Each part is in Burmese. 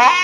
ပါ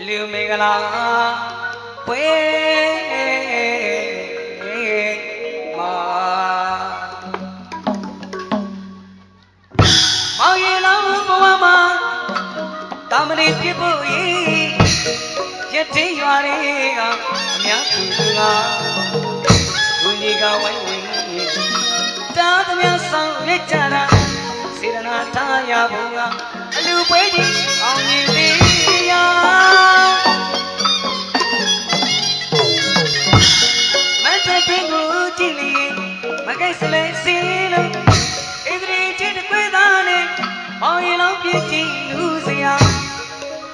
အလူမင်္ဂလာပွဲမှာမောင်ရင်လုံးဘဝမှာတာမဏိပြဖို့ဤရတဲ့ရွာတွေကအများသူကသူကြီးကဝိုင်းဝင်းတာသမျှဆောင်ရကြတာစေရနာထားရဖို့ကအလူပွဲကြီးအောင်မြင် စ္စလဲစီလုံးဣဒရီတိတကွေးသားနဲ့မောင်ရင်လုံးပြည့်ကြည့်လူစရာ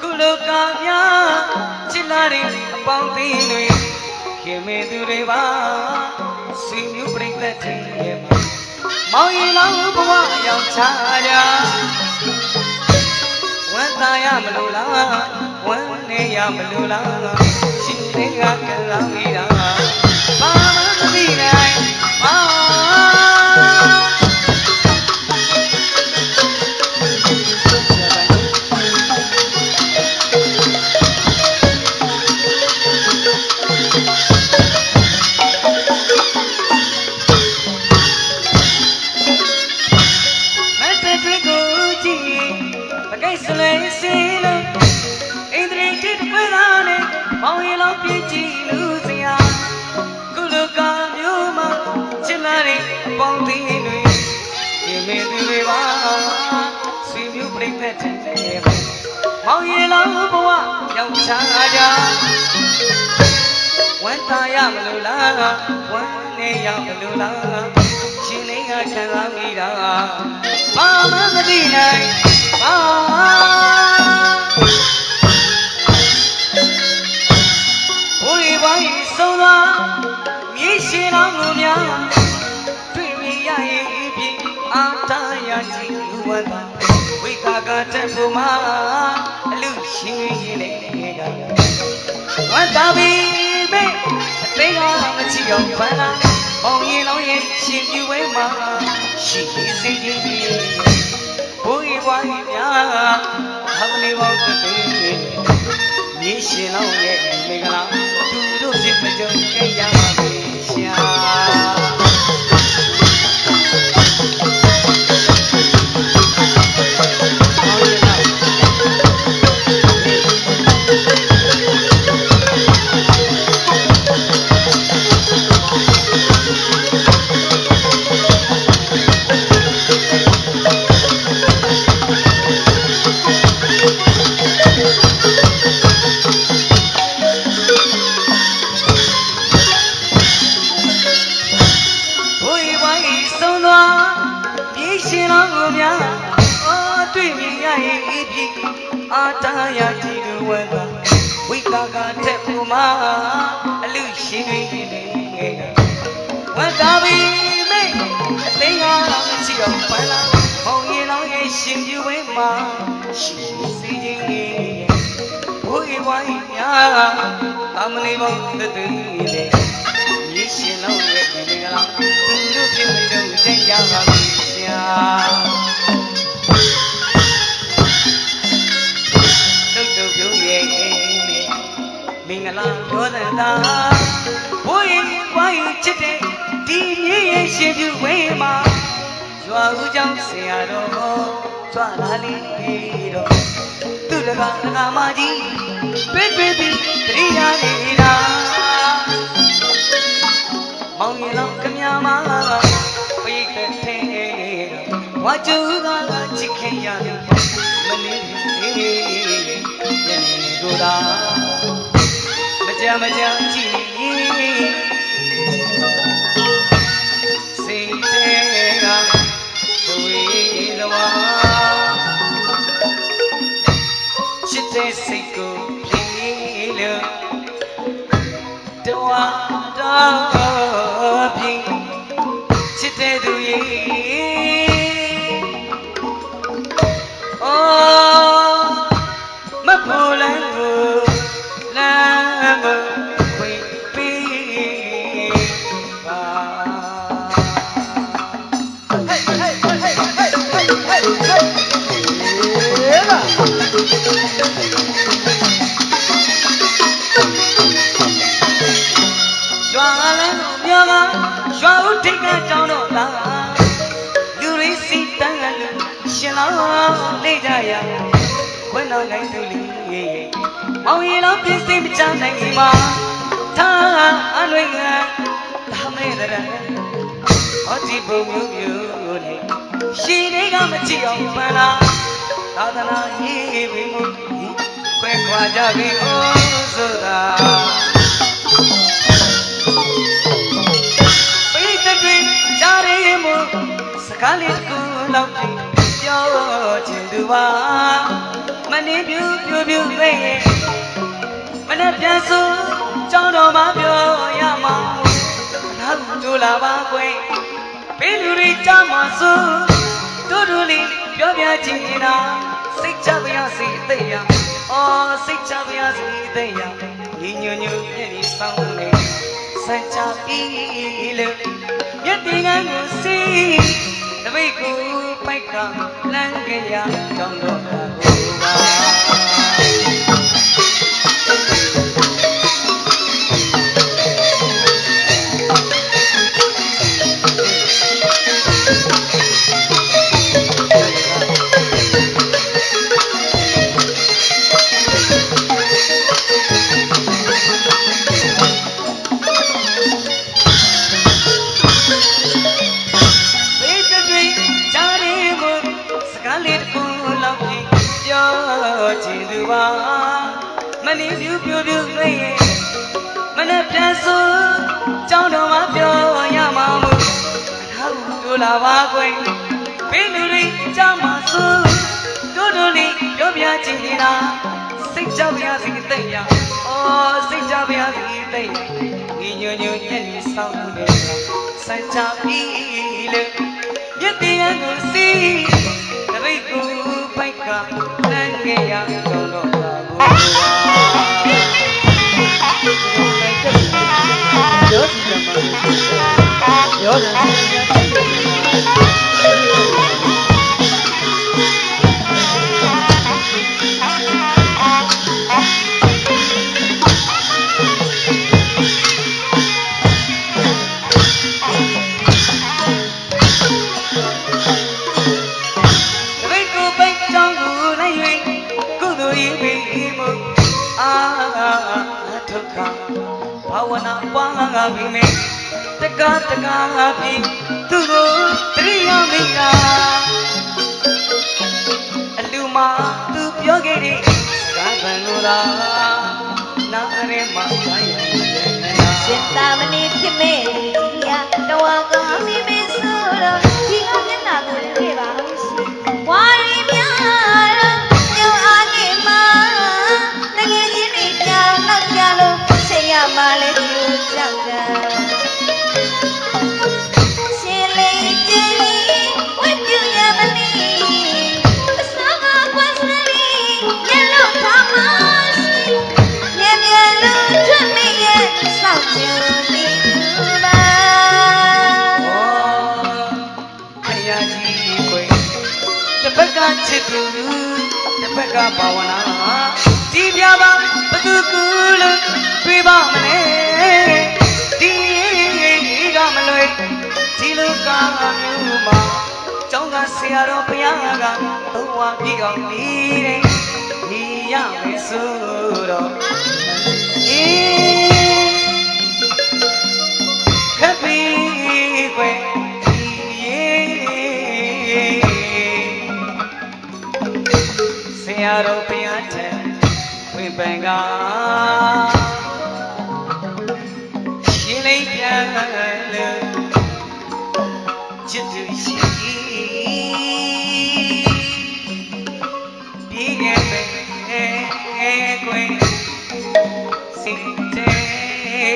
ကုလောကများချစ်လာတဲ့အပေါင်းအသင်းတွေခင်မင်းသူတွေပါဆွေမျိုးပြိတ္တတဲ့ရဲ့မှာမောင်ရင်လောင်းဘဝရောက်ချကြဝမ်းသာရမလို့လားဝမ်းနေရမလို့လားရှင်တွေကကလောင်း စ္စလေးစီလို့ဣန္ဒြေတိတပွေသားနဲ့မောင်ရင်လောက်ပြည့်ကြည့်လူစရာကုလကမျိုးမှာချစ်လာတဲ့အပေါင်းအသင်းတွေဒီမင်းသူတွေပါဆွေမျိုးပြိတ္တတဲ့ပါမောင်ရင်လောက်ဘဝရောက်ချကြဝမ်းသာရမလို့လားဝမ်းနေရမလို့လား ရှင်လေးကခံစားမိတာဘာမှမသိနိုင်ဘာဘိုးရီပိုင်းဆုံးသွားမြေရှင်တော်မူများတွေ့မြင်ရရင်ပြီအာတာရကြည့်လူဝတ်ပါဝိကာကတက်ဖို့မှာအလူရှင်ရင်လေးကဝတ်တာပြီမေအသိကမချီအောင်ဖန်လာ မောင်ရင်လောင်းရဲ့ရှင်ပြူဝဲမှာရှိစီခြင်းပြီဘိုးရီဝိုင်းများဟမလီဘောတည်းမြေရှင်လောင်းရဲ့ ဆုံးသွားမြေရှင်တော်ကိုများအော်တွေ့မြင်ရရင်ဤပြီအာတာရကြည်လူဝဲကဝိကာကတက်ဖို့မှာအလူရှင်တွေနေငယ်ဝတ်တာပြီမေအသိကမရှိတော့ပန်းလာမောင်ရင်လောင်းရဲ့ရှင်ပြူဝဲမှာရှိစီခြင်းငယ်ဘိုးရီပိုင်းများသမဏေဘောတည်းတည်းလေမြေရှင်လောင်းရဲ့ဒီကလာသူ တို့ဖြစ်မလို့ကြင်ကြပါဗျာတုတ်တုတ်ပြုံးရဲ့မင်္ဂလာပြောတဲ့သာဘိုးရင်ဝိုင်းချစ်တဲ့ဒီမြေရဲ့ရှင်ပြူဝဲမှာရွာဦးကြောင့်ဆရာတော်ကိုကြွလာလေတော့သူတကာတကာမကြီးပြည့်ပြည့်ပြီးတရိယာနေတာ မောင်ရင်လောက်ခမမပိတ်တဲ့ထဲဝါကျူကချစ်ခင်ရတယ်မနေနေညနေကိုသာမကြမ်းမကြမ်းကြည့်စိတ်တဲကသွေးလဝါချစ်တဲ့စိတ်ကိုပြေလို့တဝါတော့ပြေချစ်တဲ့သူ ရွာလည်းလို့ပြောပါရွာဦးထိတ်ကကြောင်းတော့ လေးကြရခွန်းတော်နိုင်သူလေးမောင်ရီလောင်းပြင်းစိမ့်မချနိုင်ဒီမှာထားအလွင်ကဒါမဲတဲ့ဟောဒီပုံမျိုးမျိုးနဲ့ရှင်တွေကမကြည့်အောင်ပန်းလားသာသနာရေးပြီးမှုခွဲခွာကြပြီဩဆိုတာ ပါမနေပြူပြူပြူသေးရဲ့မနဲ့ပြန်ဆိုကြောင်းတော်မှာပြောရမှာနောက်တို့လာပါကွယ်ဘေးလူတွေကြားမှာဆိုတို့တို့လေးပြောပြချင်တာစိတ်ချပါရစေအသိရအော်စိတ်ချပါရစေအသိရညီညွတ်ညွတ်မျက်ရည်ဆောင်နေစัจ जा ပြီလေမျက်တင်ကန်းကိုစီးတပိတ်ကို ပိုက်ကလမ်းကြရကြောင်းတော့ ပါမနေပြူပြူပြူသိရင်မနဲ့ပြန်ဆိုကြောင်းတော်မှာပြောရမှာမို့နောက်တို့လာပါကွယ်ဘေးလူတွေကြားမှာဆိုတို့တို့လေးပြောပြချင်နေတာစိတ်ကြောက်ရစီသိရအော်စိတ်ကြောက်ရစီသိရညီညွတ်ညွတ်ညက်နေဆောင်နေတာစัจ जा ပြီလေမြတ်တရားကိုစီးတပိတ်ကိုပိုက်ကလမ်းငယ်ရ ကားတကားပြီသူတို့တရိယာမင်းလားအလူမသူပြောခဲ့တဲ့စကားပန်လိုလားနားရဲမှာဆိုင်ရရဲ့နာရှင်သာမဏေဖြစ်မဲ့လူကြီးဟာတဝါကော ချစ်သူတစ်ဖက်ကဘာဝနာဒီပြပါဘသူကူလို့ပြေးပါမလဲဒီကမလွယ်ဒီလိုကမျိုးမှာကျောင်းကဆရာတော်ဘုရားကတော့ဝါပြည့်အောင်နေတဲ့ဒီရမယ်ဆိုတော့ တော်ဘုရားတဲ့ဝင်ပန်ကရှင်းလိုက်ပြန်လို့ချစ်သူရှိဒီကဲပဲခွေစိတ်တဲ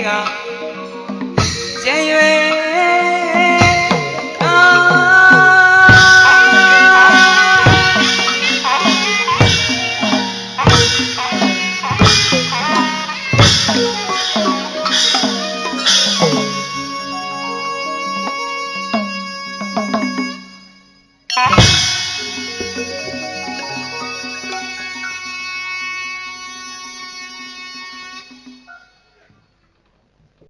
ကကျဲရွယ်